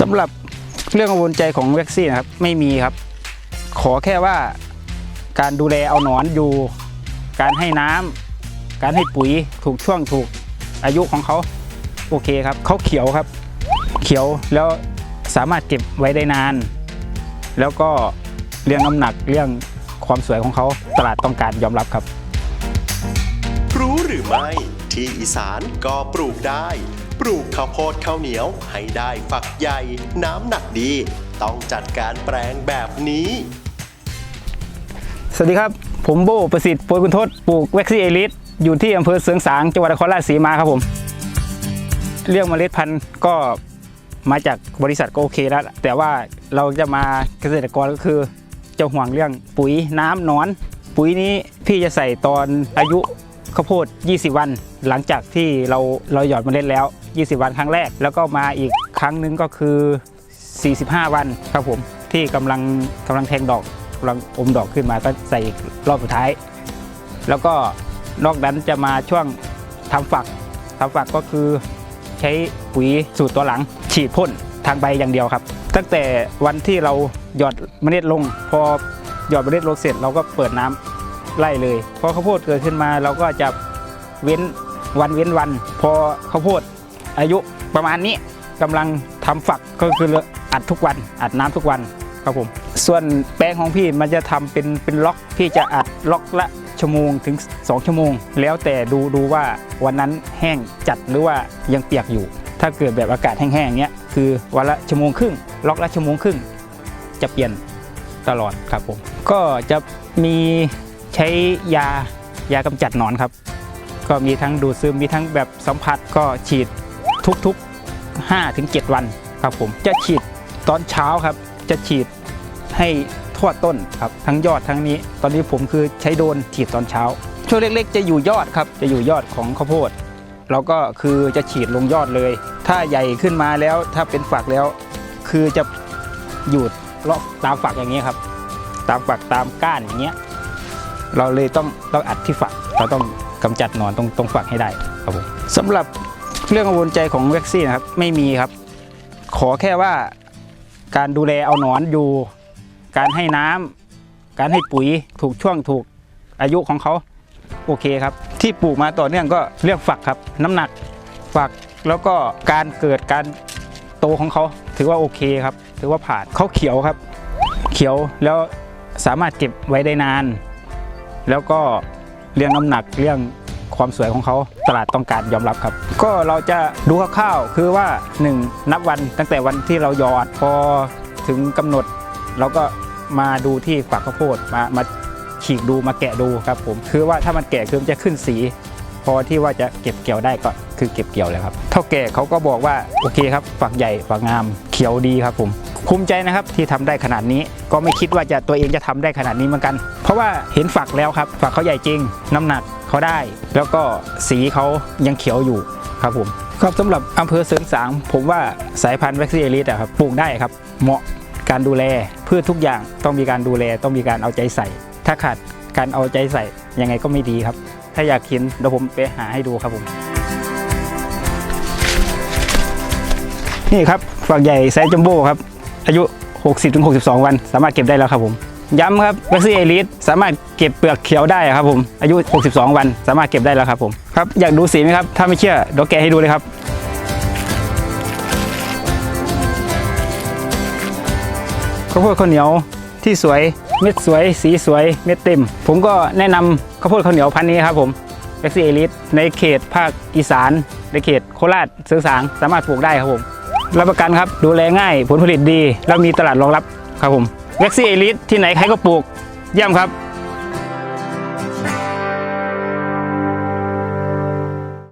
สำหรับเรื่องกังวลใจของแว็กซี่นะครับ ไม่มีครับ ขอแค่ว่าการดูแลเอาหนอนอยู่ การให้น้ำการให้ปุ๋ยถูกช่วงถูกอายุของเขาโอเคครับเขาเขียวครับ เขียวแล้วสามารถเก็บไว้ได้นาน แล้วก็เรื่องน้ำหนักเรื่องความสวยของเขาตลาดต้องการยอมรับครับ รู้หรือไม่ที่อีสานก็ปลูกได้ ปลูกข้าวโพดข้าวเหนียวให้ได้ฝักใหญ่ น้ำหนักดี ต้องจัดการแปลงแบบนี้ สวัสดีครับ ผมโบประสิทธิ์ปรยคุณทศปลูกแว็กซี่เอลิสอยู่ที่อำเภอเสืองสางจังหวัดนครราชสีมาครับผม เรื่องเมล็ดพันธุ์ก็มาจากบริษัทก็โอเคแล้ว แต่ว่าเราจะมาเกษตรกรก็คือจะห่วงเรื่องปุ๋ยน้ำนอน ปุ๋ยนี้พี่จะใส่ตอนอายุ ข้าวโพด 20 วัน หลังจากที่เราเราหยอดเมล็ดแล้ว 20 วันครั้งแรก แล้วก็มาอีกครั้งหนึงก็คือ 45 วันครับผมที่กำลังกำลังแทงดอกกำลังอมดอกขึ้นมาก็ใส่อีกรอบสุดท้าย แล้วก็นอกนั้นจะมาช่วงทำฝักทำฝักก็คือใช้ปุ๋ยสูตรตัวหลัง ฉีดพ่นทางใบอย่างเดียวครับ ตั้งแต่วันที่เราหยอดเมล็ดลง พอหยอดเมล็ดลงเสร็จเราก็เปิดน้ำ ไล่เลย พอข้าวโพดเกิดขึ้นมาเราก็จะเว้นวันเว้นวัน พอข้าวโพดอายุประมาณนี้กำลังทำฝักก็คืออัดทุกวัน อัดน้ำทุกวันครับผม ส่วนแปลงของพี่มันจะทำเป็นเป็นล็อกพี่จะอัดล็อกละชั่วโมงถึง 2 ชั่วโมง แล้วแต่ดูดูว่าวันนั้นแห้งจัดหรือว่ายังเปียกอยู่ ถ้าเกิดแบบอากาศแห้งๆเงี้ยคือวันละชั่วโมงครึ่ง ล็อกละชั่วโมงครึ่ง จะเปลี่ยนตลอดครับผม ก็จะมี ใช้ยายากำจัดหนอนครับ ก็มีทั้งดูดซึมมีทั้งแบบสัมผัสก็ฉีดทุกๆ5ถึง7วันครับผมจะฉีดตอนเช้าครับ จะฉีดให้ทั่วต้นครับทั้งยอดทั้งนี้ ตอนนี้ผมคือใช้โดนฉีดตอนเช้า ช่วงเล็กๆ จะอยู่ยอดครับ จะอยู่ยอดของข้าวโพดเราก็คือจะฉีดลงยอดเลย ถ้าใหญ่ขึ้นมาแล้วถ้าเป็นฝักแล้ว คือจะอยู่รอบตามฝักอย่างนี้ยครับ ตามฝักตามก้านอย่างเงี้ย เราเลยต้องต้องอัดที่ฝัก เราต้องกำจัดหนอนตรงตรงฝักให้ได้ครับผมสำหรับเรื่องกังวลใจของแว็กซี่นะครับไม่มีครับ ขอแค่ว่าการดูแลเอาหนอนอยู่ การให้น้ำการให้ปุ๋ยถูกช่วงถูกอายุของเขาโอเคครับ ที่ปลูกมาต่อเนื่องก็เรื่องฝักครับ น้ำหนักฝักแล้วก็การเกิดการโตของเขาถือว่าโอเคครับ ถือว่าผ่านเขาเขียวครับ เขียวแล้วสามารถเก็บไว้ได้นาน แล้วก็เรื่องน้ำหนักเรื่องความสวยของเขาตลาดต้องการยอมรับครับ ก็เราจะดูคร่าวๆคือว่า 1 นับวันตั้งแต่วันที่เราหยอดพอถึงกำหนด เราก็มาดูที่ฝักข้าวโพดมามาฉีกดูมาแกะดูครับผมคือว่าถ้ามันแก่คือมันจะขึ้นสี พอที่ว่าจะเก็บเกี่ยวได้ก็คือเก็บเกี่ยวเลยครับเท่าแก่เขาก็บอกว่าโอเคครับฝักใหญ่ฝักงามเขียวดีครับผม ภูมิใจนะครับที่ทำได้ขนาดนี้ ก็ไม่คิดว่าจะตัวเองจะทำได้ขนาดนี้เหมือนกัน เพราะว่าเห็นฝักแล้วครับ ฝักเขาใหญ่จริง น้ำหนักเขาได้ แล้วก็สีเขายังเขียวอยู่ครับผมครับสำหรับอำเภอเสริงสาง ผมว่าสายพันธุ์แว็กซี่เอลิสอะครับปลูกได้ครับ เหมาะการดูแลพืชทุกอย่างต้องมีการดูแลต้องมีการเอาใจใส่ ถ้าขาดการเอาใจใส่ยังไงก็ไม่ดีครับ ถ้าอยากเห็นเดี๋ยวผมไปหาให้ดูครับผม นี่ครับฝักใหญ่ไซส์จัมโบ้ครับ อายุ 60-62 วัน สามารถเก็บได้แล้วครับผมย้ำครับแว็กซี่เอลิสสามารถเก็บเปลือกเขียวได้ครับผม อายุ 62 วัน สามารถเก็บได้แล้วครับผม ครับ อยากดูสีไหมครับ ถ้าไม่เชื่อเดี๋ยวแกะให้ดูเลยครับ ข้าวโพดข้าวเหนียวที่สวย เม็ดสวย สีสวย เม็ดเต็ม ผมก็แนะนำข้าวโพดข้าวเหนียวพันธุ์นี้ครับผมเอ็กซี่เอลิสในเขตภาคอีสาน ในเขตโคราชเสือสาง สามารถปลูกได้ครับผม รับประกันครับ ดูแลง่าย ผลผลิตดี แล้วมีตลาดรองรับครับผมเอ็กซี่เอลิสที่ไหนใครก็ปลูกเยี่ยมครับ